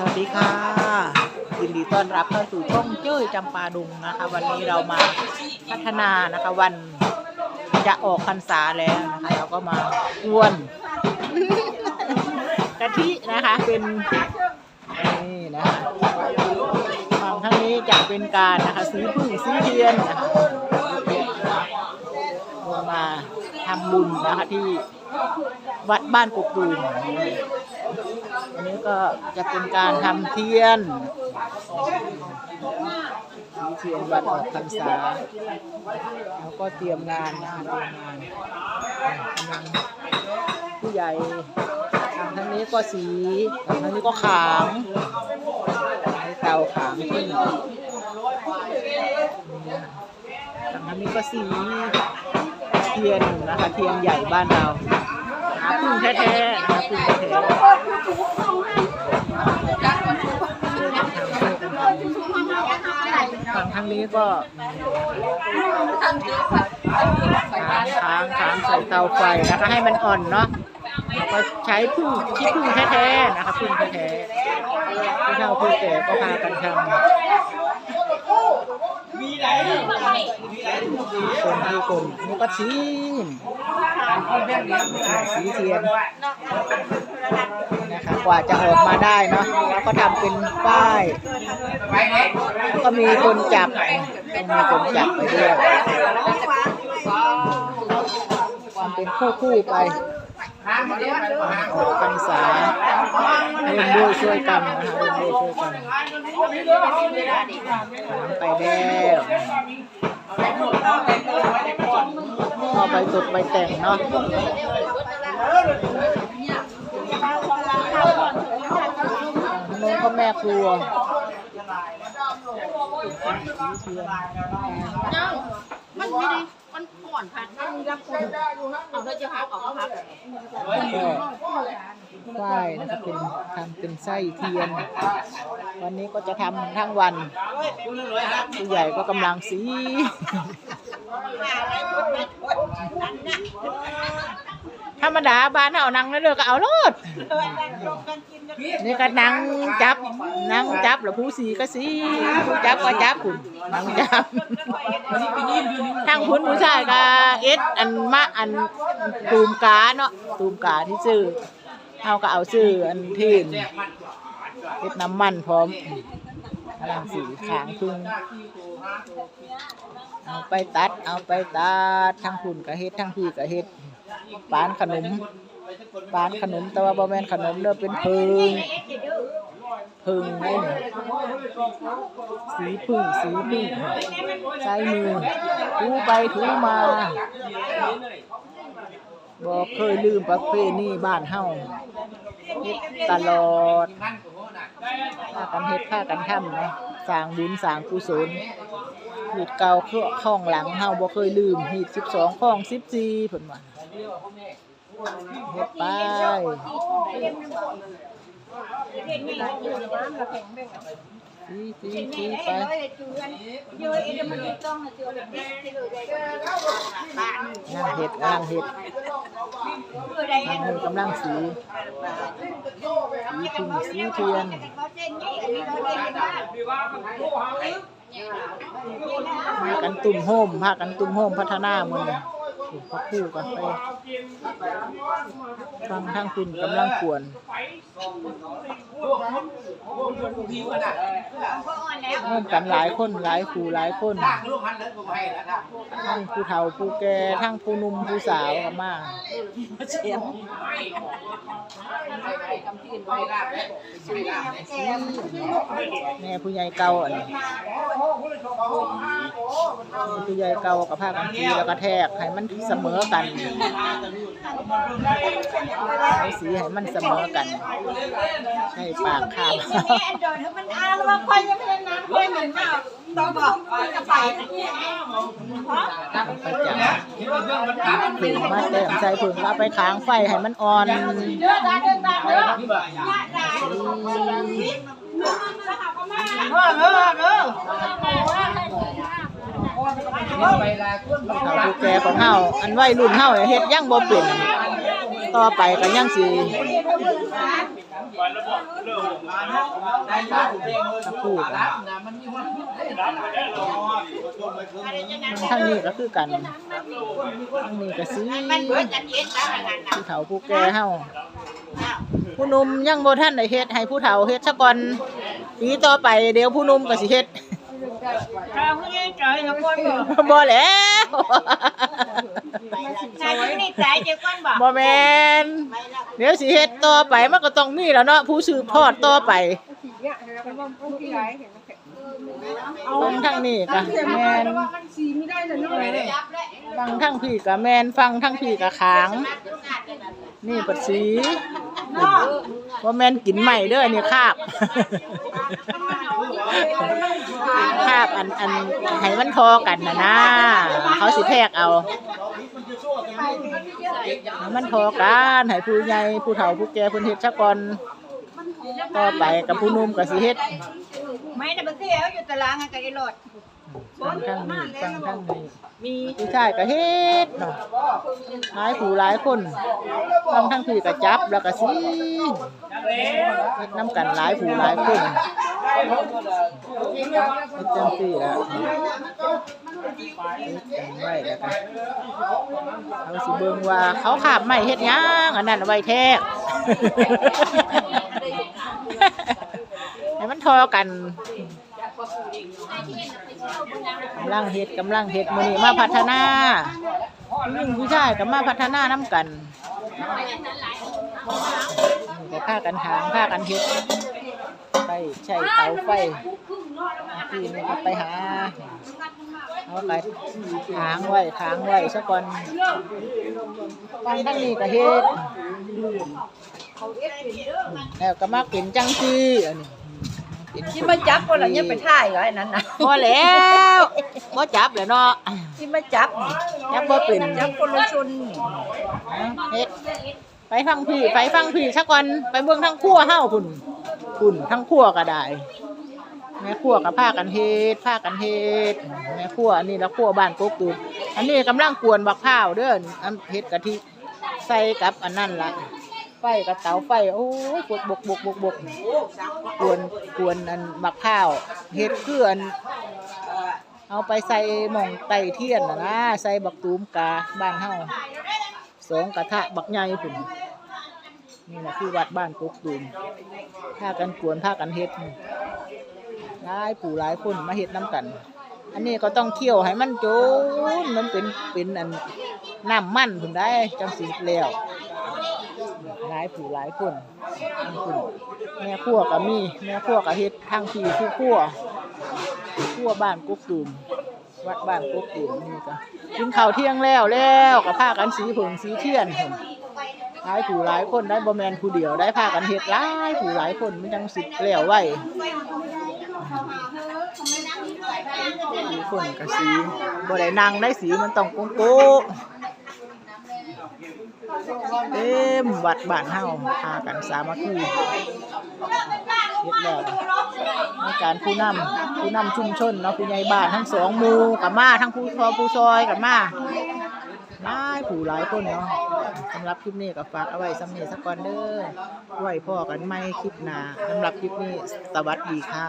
สวัสดีค่ะ ยินดีต้อนรับเข้าสู่ช่องเจ้ยจำปาดุงนะคะ วันนี้เรามาพัฒนานะคะวันจะออกพรรษาแล้วนะคะ เราก็มากวนกะทินะคะเป็นนี่นะคะฝั่งทางนี้จะเป็นการนะคะสีพึ่งสีเทียนนะคะลงมาทำบุญนะคะที่วัดบ้านกกตูม อันนี้ก็จะเป็นการทำเทียนสีเทียนวันออกพรรษาแล้วก็เตรียมงานนะคะเตรียมงานกำลังผู้ใหญ่ทางทางนี้ก็สีทางทางนี้ก็ขางใช้เตาขางขึ้นทางทางนี้ก็สีเทียนนะคะเทียนใหญ่บ้านเรา พึ่งแท้ๆนะคะพึ่งแท้ๆฝั่งทางนี้ก็ขางขางใส่เตาไฟนะคะให้มันอ่อนเนาะก็ใช้พึ่งขี้พึ่งแท้ๆนะคะพึ่งแท้ๆผู้เฒ่าผู้แก่ก็พากันทำคนที่คนนี่ก็ชีน สีเทียนนะคะกว่าจะออกมาได้เนาะแล้วก็ทำเป็นป้าย ก็มีคนจับมีคนจับไปด้วยทำเป็นคู่คู่ๆไปออกพรรษาร่วมด้วยช่วยกันนะคะร่วมด้วยช่วยกันไปแล้ว ก็ไปตกไปแต่งเนาะน้องก็แม่ครัวมันไม่ได้มันก่อนพันมันรับคนเอาเธอจะพักออกก็พักก็ฝ้ายนะคะเป็นทำเป็นไส้เทียน วันนี้ก็จะทำทั้งวันผู้ใหญ่ก็กำลังสี ธรรมดาบ้านเอานังแล้วเด้อก็เอาโลดนี่ก็นังจับนังจับแล้วผู้สีก็สีผู้จับก็จับคุณนังจับทางคุณผู้ชายก็เอ็ดอันมะอันตูมกาเนาะตูมกาที่ซื้อเอาก็เอาซื้ออันที่ เอ็ดน้ำมันพร้อมกำลังสีขางพึ่งเอาไปตัด เอาไปตัดทั้งคุณก็เฮ็ดทั้งพี่ก็เฮ็ดปานขนมปานขนมแต่ว่าบ่แม่นขนมเด้อเป็นเพิงเพิงนี่นสีพึ่งสีพึ่งใช้มือถูไปถูมาบ่เคยลืมประเพณีบ้านเฮาเฮ็ดตลอด พากันเฮ็ดพากันทำนะสร้างบุญสร้างกุศลหีดเก่าเครื่องข้องหลังเฮาบ่เคยลืมหีดสิบสองข้อง14เพิ่นว่าเฮ็ดไปสีสีสีไปนั่งเฮ็ดนั่งเฮ็ดนั่งเฮ็ดกำลังสีสีพึ่งสีเทียนพากันตุ่มโฮมพากันตุ่มโฮมพัฒนามือ ถูกพักคู่กันไปฟังทางคุณกำลังควรร่มกันหลายคนหลายคู่หลายคนทั้งผู้เฒ่าผู้แก่ทั้งผู้หนุ่มผู้สาวก็มาแม่ผู้ใหญ่เก่าอันนี้ผู้ใหญ่เก่ากับผ้ากันทีแล้วก็แทกให้มันเสมอกันใช้สีให้มันเสมอกัน ใช่ปากข้าวไปจับผึ่งมาเต็มใส่ผึ่งเอาไปค้างไฟให้มันอ่อนเขา ผู้แก่ของเฮาอันวัยรุ่นเฮาเฮ็ดยังบ่เป็นต่อไปก็ยังสิตะพูดอะทางนี้ก็คือกันทางนี้ก็สิมันเบิดกันเย็นตามงานน่ะผู้เฒ่าผู้แก่เฮาผู้นุ่มยังบ่ทันได้เฮ็ดให้ผู้เฒ่าเฮ็ดซะก่อนปีต่อไปเดี๋ยวผู้นุ่มก็สิเฮ็ด ข้าวผู้ใหญ่ใจกับคนบ่บ่แล้วชายผู้นี้ใจเจ้าคนบ่บ่แม่นเดี๋ยวสิเฮ็ดต่อไปมันก็ต้องมีแล้วเนาะผู้สืบทอดต่อไปฟังทางนี้ก็แมนฟังทางพี่ก็แมนฟังทางพี่ก็ขาง นี่ปัดสีว่าแมนกินใหม่เด้อนี่คาบ คาบอันอันให้มันทอกันนะนะเขาสิแทกเอาให้มันทอกันให้ผู้ใหญ่ผู้เฒ่าผู้แก่เพิ่นเฮ็ดซะก่อนต่อไปกับผู้หนุ่มก็สิเฮ็ดไม่น่ะบ่เสียอยู่ตารางกับไอ้รถฟังทางนี้ฟังทางนี้มีผู้ชายก็เฮ็ดเนาะหลายผู้หลายคนฟังทางพี่ก็จับแล้วก็สิ เฮ็ดน้ำกันหลายผู้หลายคนเฮ็ดจังซี่ล่ะเฮ็ดกันไว้แล้วก็เขาสิเบิ่งว่าเขาขาบไม้เฮ็ดหยังอันนั้นเอาไว้แทกให้มันทอกันกำลังเฮ็ดกำลังเฮ็ดมื้อนี้มาพัฒนาผู้หญิงผู้ชายก็มาพัฒนานํกันนี่ ก็พากันหางพากันเฮ็ดไปใช้เตาไฟที่นี่ก็ไปหาเอาไปหางไว้ทางไว้ซะก่อนฟังทางนี้ก็เฮ็ดแล้วก็มากินจังซี่อันนี้กินที่มาจับคนละเนี่ยไปถ่ายเหรอไอ้นั้นน่ะพอแล้วบ่จับแล้วเนาะที่มาจับจับบ่เป็นจับคนละชนเฮ็ด ไปฟังพี่ไปฟังพี่ซะก่อนไปเบิ่งทั้งครัวเฮาพุ่นพุ่นทั้งครัวก็ได้แม่ครัวก็พากันเฮ็ดพากันเฮ็ดแม่ครัวอันนี้ละครัวบ้านกกตูดอันนี้กำลังกวนบักพร้าวเด้ออันเฮ็ดกะทิใส่กับอันนั้นล่ะไฟกับเตาไฟโอ้ยบกบกบกบกบกกวนกวนอันบักข้าวเฮ็ดคืออันเอาไปใส่หม่องไตเทียนน่ะนะใส่บักตูมกาบ้านเฮา สองกระทะบักใหญ่พุ่นนี่แหละคือวัดบ้านกุกตูมพากันกวนพากันเฮ็ดหลายปู่หลายคนมาเฮ็ดน้ำกัน อันนี้ก็ต้องเคี่ยวให้มันโจนมันเป็นเป็นอันน้ำมันพุ่นได้จังสิแล้วหลายผู้หลายคนคุณแม่ครัวก็มีแม่ครัวก็เฮ็ดทางพี่ผู้ครัวครัวบ้านกุกตูมวัดบ้านกุกตูมนี่ก็ กินข้าวเที่ยงแล้วแล้วก็พากันสีผงสีเทียนหลายผู้หลายคนได้บ่แมนผู้เดียวได้พากันเฮ็ดหลายผู้หลายคนมันจังสิแล้วไว้คนก็สีบ่ได้นั่งได้สีมันต้องโกงโก้เต็มวัดบ้านเฮาพากันสามัคคีเฮ็ดแล้วใน การผู้นำผู้นำชุมชนเนาะผู้ใหญ่บ้านทั้งสองมูกับมาทั้งผู้ซอผู้ซอยกับมาหลายผู้หลายคนเนาะสำหรับคลิปนี้ก็ฝากเอาไว้สำเนีสักก่อนเด้อไว้พ่อกันไม่คลิปหน้าสำหรับคลิปนี้สวัสดีค่ะ